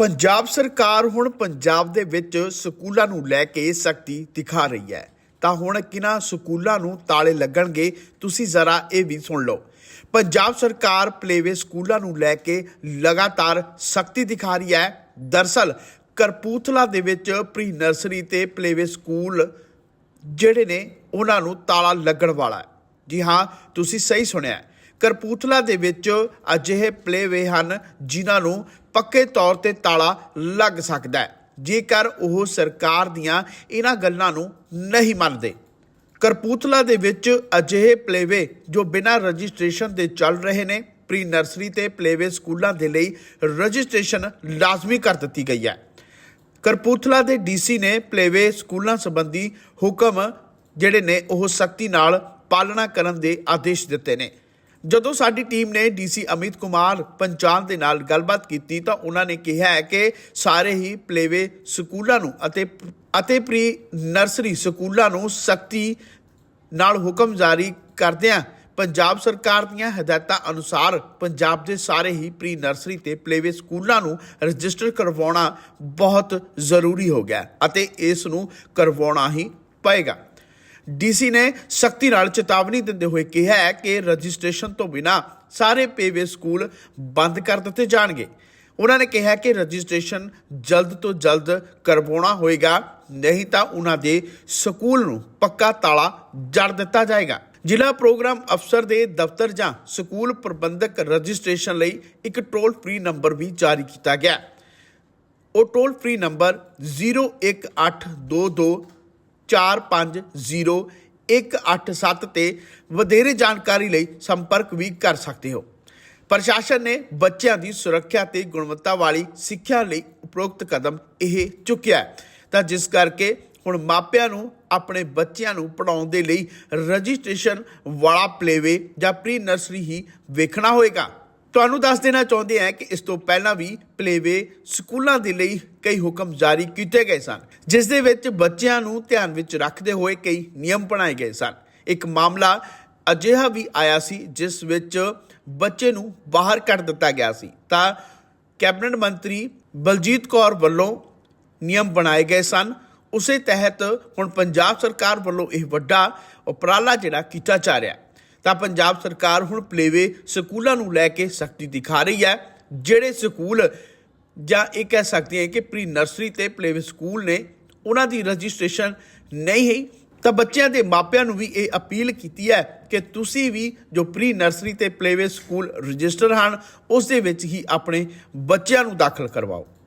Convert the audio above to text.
ਪੰਜਾਬ ਸਰਕਾਰ ਹੁਣ ਪੰਜਾਬ ਦੇ ਵਿੱਚ ਸਕੂਲਾਂ ਨੂੰ ਲੈ ਕੇ ਸਖਤੀ ਦਿਖਾ ਰਹੀ ਹੈ। ਤਾਂ ਹੁਣ ਕਿਹਨਾਂ ਸਕੂਲਾਂ ਨੂੰ ਤਾਲੇ ਲੱਗਣਗੇ, ਤੁਸੀਂ ਜ਼ਰਾ ਇਹ ਵੀ ਸੁਣ ਲਓ। ਪੰਜਾਬ ਸਰਕਾਰ ਪਲੇਵੇ ਸਕੂਲਾਂ ਨੂੰ ਲੈ ਕੇ ਲਗਾਤਾਰ ਸਖਤੀ ਦਿਖਾ ਰਹੀ ਹੈ। ਦਰਸਲ, ਕਰਪੂਥਲਾ ਦੇ ਵਿੱਚ ਪ੍ਰੀ ਨਰਸਰੀ ਤੇ ਪਲੇਵੇ ਸਕੂਲ ਜਿਹੜੇ ਨੇ, ਉਹਨਾਂ ਨੂੰ ਤਾਲਾ ਲੱਗਣ ਵਾਲਾ ਹੈ। ਜੀ ਹਾਂ, ਤੁਸੀਂ ਸਹੀ ਸੁਣਿਆ ਕਰਪੂਥਲਾ ਦੇ ਵਿੱਚ ਅਜਿਹੇ ਪਲੇਵੇ ਹਨ, ਜਿਨ੍ਹਾਂ ਨੂੰ ਪੱਕੇ ਤੌਰ ਤੇ ਤਾਲਾ ਲੱਗ ਸਕਦਾ ਹੈ। ਜੇਕਰ ਉਹ ਸਰਕਾਰ ਦੀਆਂ ਇਹਨਾਂ ਗੱਲਾਂ ਨੂੰ ਨਹੀਂ ਮੰਨਦੇ। ਕਰਪੂਥਲਾ ਦੇ ਵਿੱਚ ਅਜਿਹੇ ਪਲੇਵੇ ਜੋ ਬਿਨਾਂ ਰਜਿਸਟ੍ਰੇਸ਼ਨ ਦੇ ਚੱਲ ਰਹੇ ਨੇ ਪ੍ਰੀ ਨਰਸਰੀ ਤੇ ਪਲੇਵੇ ਸਕੂਲਾਂ ਦੇ ਲਈ ਰਜਿਸਟ੍ਰੇਸ਼ਨ ਲਾਜ਼ਮੀ ਕਰ ਦਿੱਤੀ ਗਈ ਹੈ। ਕਰਪੂਥਲਾ ਦੇ ਡੀਸੀ ਨੇ ਪਲੇਵੇ ਸਕੂਲਾਂ ਸੰਬੰਧੀ ਹੁਕਮ ਜਿਹੜੇ ਨੇ ਉਹ ਸਖਤੀ ਨਾਲ ਪਾਲਣਾ ਕਰਨ ਦੇ ਆਦੇਸ਼ ਦਿੱਤੇ ਨੇ। ਜਦੋਂ ਸਾਡੀ ਟੀਮ ਨੇ ਡੀਸੀ ਅਮਿਤ ਕੁਮਾਰ ਪੰਚਾਨ ਦੇ ਨਾਲ ਗੱਲਬਾਤ ਕੀਤੀ ਤਾਂ ਉਹਨਾਂ ਨੇ ਕਿਹਾ ਹੈ ਕਿ ਸਾਰੇ ਹੀ ਪਲੇਵੇ ਸਕੂਲਾਂ ਨੂੰ ਅਤੇ ਅਤੇ ਪ੍ਰੀ ਨਰਸਰੀ ਸਕੂਲਾਂ ਨੂੰ ਸਖਤੀ ਨਾਲ ਹੁਕਮ ਜਾਰੀ ਕਰਦਿਆਂ ਪੰਜਾਬ ਸਰਕਾਰ ਦੀਆਂ ਹਦਾਇਤਾਂ ਅਨੁਸਾਰ ਪੰਜਾਬ ਦੇ ਸਾਰੇ ਹੀ ਪ੍ਰੀ ਨਰਸਰੀ ਤੇ ਪਲੇਵੇ ਸਕੂਲਾਂ ਨੂੰ ਰਜਿਸਟਰ ਕਰਵਾਉਣਾ ਬਹੁਤ ਜ਼ਰੂਰੀ ਹੋ ਗਿਆ ਅਤੇ ਇਸ ਨੂੰ ਕਰਵਾਉਣਾ ਹੀ ਪਏਗਾ। ਡੀਸੀ ਨੇ ਸਖਤੀ ਨਾਲ ਚੇਤਾਵਨੀ ਦਿੰਦੇ ਹੋਏ ਕਿਹਾ ਹੈ ਕਿ ਰਜਿਸਟ੍ਰੇਸ਼ਨ ਤੋਂ ਬਿਨਾ ਸਾਰੇ ਪੇਵੇ ਸਕੂਲ ਬੰਦ ਕਰ ਦਿੱਤੇ ਜਾਣਗੇ। ਉਹਨਾਂ ਨੇ ਕਿਹਾ ਕਿ ਰਜਿਸਟ੍ਰੇਸ਼ਨ ਜਲਦ ਤੋਂ ਜਲਦ ਕਰਵਾਉਣਾ ਹੋਏਗਾ, ਨਹੀਂ ਤਾਂ ਉਹਨਾਂ ਦੇ ਸਕੂਲ ਨੂੰ ਪੱਕਾ ਤਾਲਾ ਜੜ ਦਿੱਤਾ ਜਾਏਗਾ। ਜ਼ਿਲ੍ਹਾ ਪ੍ਰੋਗਰਾਮ ਅਫਸਰ ਦੇ ਦਫ਼ਤਰ ਜਾਂ ਸਕੂਲ ਪ੍ਰਬੰਧਕ ਰਜਿਸਟ੍ਰੇਸ਼ਨ ਲਈ ਇੱਕ ਟੋਲ ਫ੍ਰੀ ਨੰਬਰ ਵੀ ਜਾਰੀ ਕੀਤਾ ਗਿਆ। ਉਹ ਟੋਲ ਫ੍ਰੀ ਨੰਬਰ 0182250187 ਤੇ ਵਧੇਰੇ ਜਾਣਕਾਰੀ ਲਈ ਸੰਪਰਕ ਵੀ ਕਰ ਸਕਦੇ ਹੋ। ਪ੍ਰਸ਼ਾਸਨ ਨੇ ਬੱਚਿਆਂ ਦੀ ਸੁਰੱਖਿਆ ਤੇ ਗੁਣਵੱਤਾ ਵਾਲੀ ਸਿੱਖਿਆ ਲਈ ਉਪਰੋਕਤ ਕਦਮ ਇਹ ਚੁੱਕਿਆ ਤਾਂ ਜਿਸ ਕਰਕੇ ਹੁਣ ਮਾਪਿਆਂ ਨੂੰ, ਆਪਣੇ ਬੱਚਿਆਂ ਨੂੰ ਪੜਾਉਣ ਦੇ ਲਈ ਰਜਿਸਟ੍ਰੇਸ਼ਨ ਵਾਲਾ ਪਲੇਵੇ ਜਾਂ ਪ੍ਰੀ ਨਰਸਰੀ ਹੀ ਵੇਖਣਾ ਹੋਏਗਾ। ਤੁਹਾਨੂੰ ਦੱਸ ਦੇਣਾ ਚਾਹੁੰਦੇ ਹਾਂ ਕਿ ਇਸ ਤੋਂ ਪਹਿਲਾਂ ਵੀ ਪਲੇਵੇ ਸਕੂਲਾਂ ਦੇ ਲਈ ਕਈ ਹੁਕਮ ਜਾਰੀ ਕੀਤੇ ਗਏ ਸਨ, ਜਿਸ ਦੇ ਵਿੱਚ ਬੱਚਿਆਂ ਨੂੰ ਧਿਆਨ ਵਿੱਚ ਰੱਖਦੇ ਹੋਏ ਕਈ ਨਿਯਮ ਬਣਾਏ ਗਏ ਸਨ। ਇੱਕ ਮਾਮਲਾ ਅਜਿਹਾ ਵੀ ਆਇਆ ਸੀ, ਜਿਸ ਵਿੱਚ ਬੱਚੇ ਨੂੰ ਬਾਹਰ ਕੱਢ ਦਿੱਤਾ ਗਿਆ ਸੀ। ਤਾਂ ਕੈਬਨਿਟ ਮੰਤਰੀ ਬਲਜੀਤ ਕੌਰ ਵੱਲੋਂ ਨਿਯਮ ਬਣਾਏ ਗਏ ਸਨ। ਉਸੇ ਤਹਿਤ ਹੁਣ ਪੰਜਾਬ ਸਰਕਾਰ ਵੱਲੋਂ ਇਹ ਵੱਡਾ ਉਪਰਾਲਾ ਜਿਹੜਾ ਕੀਤਾ ਜਾ ਰਿਹਾ। ਤਾਂ ਪੰਜਾਬ ਸਰਕਾਰ ਹੁਣ ਪਲੇਵੇ ਸਕੂਲਾਂ ਨੂੰ ਲੈ ਕੇ ਸਖਤੀ ਦਿਖਾ ਰਹੀ ਹੈ। ਜਿਹੜੇ ਸਕੂਲ ਜਾਂ ਇਹ ਕਹਿ ਸਕਦੇ ਹਾਂ ਕਿ ਪ੍ਰੀ ਨਰਸਰੀ ਤੇ ਪਲੇਵੇ ਸਕੂਲ ਨੇ, ਉਹਨਾਂ ਦੀ ਰਜਿਸਟ੍ਰੇਸ਼ਨ ਨਹੀਂ ਹੈ ਤਾਂ ਬੱਚਿਆਂ ਦੇ ਮਾਪਿਆਂ ਨੂੰ ਵੀ ਇਹ ਅਪੀਲ ਕੀਤੀ ਹੈ ਕਿ ਤੁਸੀਂ ਵੀ ਜੋ ਪ੍ਰੀ ਨਰਸਰੀ ਤੇ ਪਲੇਵੇ ਸਕੂਲ ਰਜਿਸਟਰ ਹਨ, ਉਸ ਦੇ ਵਿੱਚ ਹੀ ਆਪਣੇ ਬੱਚਿਆਂ ਨੂੰ ਦਾਖਲ ਕਰਵਾਓ।